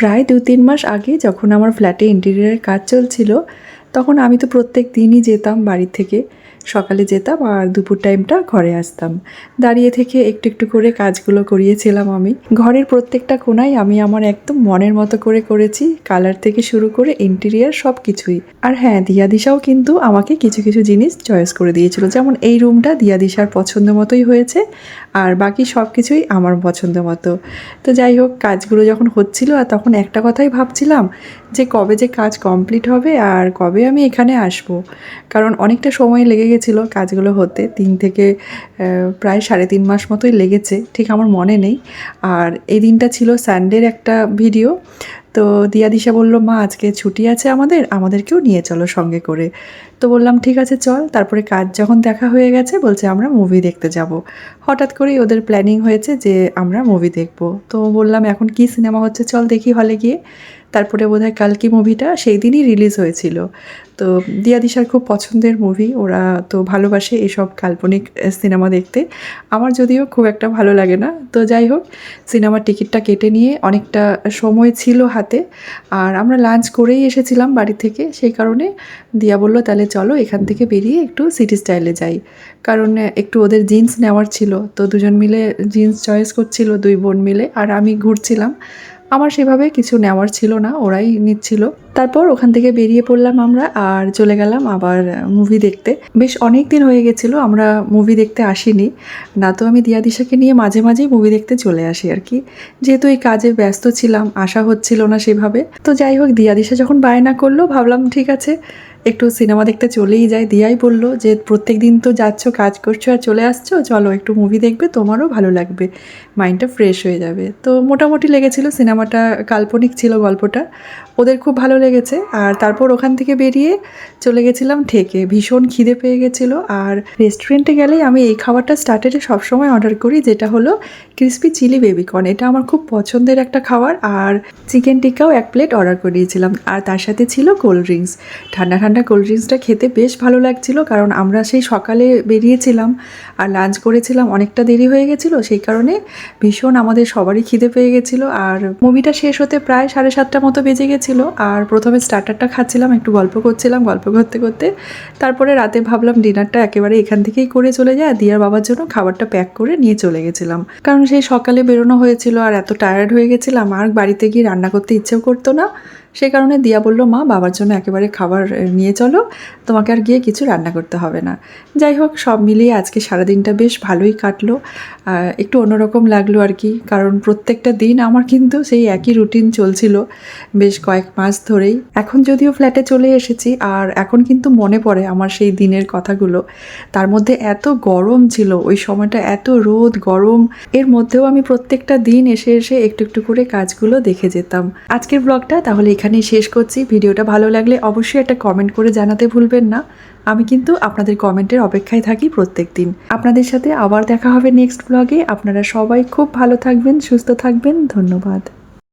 প্রায় দু তিন মাস আগে যখন আমার ফ্ল্যাটে ইন্টেরিয়ারের কাজ চলছিল তখন আমি তো প্রত্যেক দিনই যেতাম বাড়ি থেকে। সকালে যেতাম আর দুপুর টাইমটা ঘরে আসতাম। দাঁড়িয়ে থেকে একটু একটু করে কাজগুলো করিয়েছিলাম আমি। ঘরের প্রত্যেকটা কোনায় আমি আমার একদম মনের মতো করে করেছি, কালার থেকে শুরু করে ইন্টেরিয়ার সব কিছুই আর হ্যাঁ দিয়া দিশাও কিন্তু আমাকে কিছু কিছু জিনিস চয়েস করে দিয়েছিল। যেমন এই রুমটা দিয়া দিশার পছন্দ মতোই হয়েছে আর বাকি সব কিছুই আমার পছন্দ মতো। তো যাই হোক, কাজগুলো যখন হচ্ছিল আর তখন একটা কথাই ভাবছিলাম যে কবে যে কাজ কমপ্লিট হবে আর কবে আমি এখানে আসব। কারণ অনেকটা সময় লেগে গেছিল কাজগুলো হতে। তিন থেকে প্রায় সাড়ে তিন মাস মতোই লেগেছে, ঠিক আমার মনে নেই। আর এই দিনটা ছিল সানডের একটা ভিডিও তো দিয়া দিশা বলল, মা, আজকে ছুটি আছে আমাদের, আমাদেরকেও নিয়ে চলো সঙ্গে করে। তো বললাম, ঠিক আছে, চল। তারপরে কাজ যখন দেখা হয়ে গেছে, বলছে, আমরা মুভি দেখতে যাব। হঠাৎ করেই ওদের প্ল্যানিং হয়েছে যে, আমরা মুভি দেখব। তো বললাম, এখন কি সিনেমা হচ্ছে? চল দেখি হলে গিয়ে। তারপরে বোধহয় কালকি মুভিটা সেই দিনই রিলিজ হয়েছিল। তো দিয়া দিশার খুব পছন্দের মুভি ওরা তো ভালোবাসে এসব কাল্পনিক সিনেমা দেখতে। আমার যদিও খুব একটা ভালো লাগে না। তো যাই হোক সিনেমার টিকিটটা কেটে নিয়ে অনেকটা সময় ছিল হাতে। আর আমরা লাঞ্চ করেই এসেছিলাম বাড়ি থেকে, সেই কারণে দিয়া বলল, তাহলে চলো এখান থেকে বেরিয়ে একটু সিটি স্টাইলে যাই। কারণ একটু ওদের জিন্স নেওয়ার ছিল। তো দুজন মিলে জিন্স চয়েস করছিল, দুই বোন মিলে। আর আমি ঘুরছিলাম। আমার সেভাবে কিছু নেওয়ার ছিল না, ওরাই নিচ্ছিল। তারপর ওখান থেকে বেরিয়ে পড়লাম আমরা আর চলে গেলাম আবার মুভি দেখতে। বেশ অনেক দিন হয়ে গেছিল, আমরা মুভি দেখতে আসিনি। না তো আমি দিয়া দিশাকে নিয়ে মাঝে মাঝেই মুভি দেখতে চলে আসি আর কি। যেহেতু এই কাজে ব্যস্ত ছিলাম আসা হচ্ছিল না সেভাবে। তো যাই হোক, দিয়া দিশা যখন বায়না করল, ভাবলাম ঠিক আছে একটু সিনেমা দেখতে চলেই যায়। দিয়াই বলল যে, প্রত্যেক দিন তো যাচ্ছ, কাজ করছ আর চলে আসছো, চলো একটু মুভি দেখবে, তোমারও ভালো লাগবে মাইন্ডটা ফ্রেশ হয়ে যাবে। তো মোটামুটি লেগেছিল সিনেমাটা, কাল্পনিক ছিল গল্পটা। ওদের খুব ভালো লেগেছে। আর তারপর ওখান থেকে বেরিয়ে চলে গেছিলাম ঠেকে। ভীষণ খিদে পেয়ে গেছিল। আর রেস্টুরেন্টে গেলেই আমি এই খাবারটা স্টার্টারে সবসময় অর্ডার করি, যেটা হলো ক্রিসপি চিলি বেবিকর্ন এটা আমার খুব পছন্দের একটা খাবার। আর চিকেন টিক্কাও এক প্লেট অর্ডার করিয়েছিলাম। আর তার সাথে ছিল কোল্ড ড্রিঙ্কস ঠান্ডা ঠান্ডা কোল্ড ড্রিঙ্কসটা খেতে বেশ ভালো লাগছিল, কারণ আমরা সেই সকালে বেরিয়েছিলাম আর লাঞ্চ করেছিলাম অনেকটা দেরি হয়ে গেছিল, সেই কারণে ভীষণ আমাদের সবারই খিদে পেয়ে গেছিল। আর মুভিটা শেষ হতে প্রায় সাড়ে সাতটা মতো বেজে গেছিল, আর প্রথমে স্টার্টারটা খাচ্ছিলাম, একটু গল্প করছিলাম, গল্প করতে করতে। তারপরে রাতে ভাবলাম ডিনারটা একেবারে এখান থেকেই করে চলে যায়, দিয়ার বাবার জন্য খাবারটা প্যাক করে নিয়ে চলে গেছিলাম। কারণ সেই সকালে বেরোনো হয়েছিল, আর এত টায়ার্ড হয়ে গেছিলাম, আর বাড়িতে গিয়ে রান্না করতে ইচ্ছেও করতো না। সেই কারণে দিয়া বলল, মা, বাবার জন্য একেবারে খাবার নিয়ে চলো। তোমাকে আর গিয়ে কিছু রান্না করতে হবে না। যাই হোক, সব মিলিয়ে আজকে সারাদিনটা বেশ ভালোই কাটলো। একটু অন্যরকম লাগল আর কি, কারণ প্রত্যেকটা দিন আমার কিন্তু সেই একই রুটিন চলছিল বেশ কয়েক মাস ধরেই। এখন যদিও ফ্ল্যাটে চলে এসেছি, আর এখন কিন্তু মনে পড়ে আমার সেই দিনের কথাগুলো। তার মধ্যে এত গরম ছিল, ওই সময়টা এত রোদ, গরম। এর মধ্যেও আমি প্রত্যেকটা দিন এসে এসে একটু একটু করে কাজগুলো দেখে যেতাম। আজকের ব্লগটা তাহলে এখানেই শেষ করছি। ভিডিওটা ভালো লাগলে অবশ্যই একটা কমেন্ট করে জানাতে ভুলবেন না। আমি কিন্তু আপনাদের কমেন্টের অপেক্ষায় থাকি প্রত্যেক দিন। আপনাদের সাথে আবার দেখা হবে নেক্সট ব্লগে আপনারা সবাই খুব ভালো থাকবেন, সুস্থ থাকবেন। ধন্যবাদ।